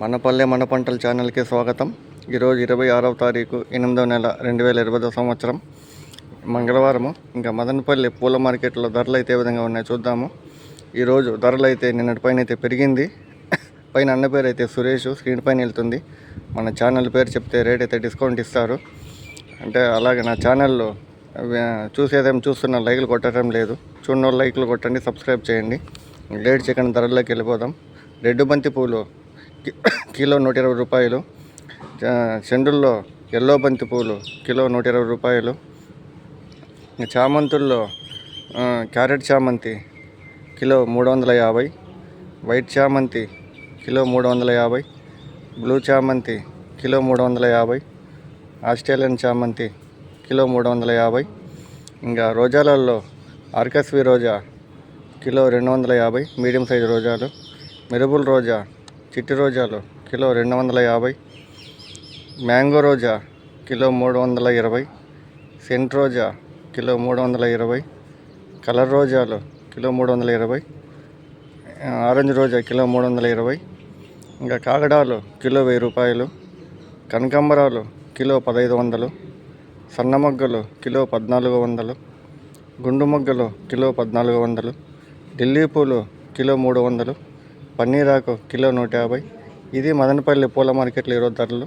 మన పల్లె మన పంటల ఛానల్కి స్వాగతం. ఈరోజు ఇరవై ఆరవ తారీఖు ఎనిమిదవ నెల రెండు వేల ఇరవై సంవత్సరం. మంగళవారము. ఇంకా మదనపల్లి పూల మార్కెట్లో ధరలు అయితే ఏ విధంగా ఉన్నాయో చూద్దాము. ఈరోజు ధరలు అయితే నిన్నటి పైన అయితే పెరిగింది. పైన అన్న పేరు అయితే సురేష్ స్క్రీన్ పైన వెళ్తుంది. మన ఛానల్ పేరు చెప్తే రేట్ అయితే డిస్కౌంట్ ఇస్తారు. అంటే అలాగే నా ఛానల్లో అవి, చూసేదేం చూస్తున్న లైక్లు కొట్టడం లేదు. చూడని లైక్లు కొట్టండి సబ్స్క్రైబ్ చేయండి. లేట్ చేయకుండా ధరల్లోకి వెళ్ళిపోదాం. రెడ్డు బంతి పూలు కిలో నూట ఇరవై రూపాయలు చెండుల్లో ఎల్లో బంతి పూలు కిలో నూట ఇరవై రూపాయలు చామంతుల్లో క్యారెట్ చామంతి కిలో మూడు వందల యాభై. వైట్ చామంతి కిలో మూడు వందల యాభై. బ్లూ చామంతి కిలో మూడు వందల యాభై. ఆస్ట్రేలియన్ చామంతి కిలో మూడు వందల యాభై. ఇంకా రోజాలలో ఆర్కస్వి రోజా కిలో రెండు వందల యాభై. మీడియం సైజు రోజాలు. మెరుపుల రోజా చిట్టి రోజాలు కిలో రెండు వందల యాభై. మ్యాంగో రోజా కిలో మూడు వందల ఇరవై. సెంట్ రోజా కిలో మూడు వందల ఇరవై. కలర్ రోజాలు కిలో మూడు వందల ఇరవై. ఆరెంజ్ రోజా కిలో మూడు వందల ఇరవై. ఇంకా కాగడాలు కిలో వెయ్యి రూపాయలు. కనకాంబరాలు కిలో పదహైదు వందలు. సన్న మొగ్గలు కిలో పద్నాలుగు వందలు. గుండు మొగ్గలు కిలో పద్నాలుగు వందలు. ఢిల్లీ పూలు కిలో మూడు వందలు. పన్నీరాకు కిలో నూట యాభై. ఇది మదనపల్లి పూల మార్కెట్లో ఈరోజు ధరలు.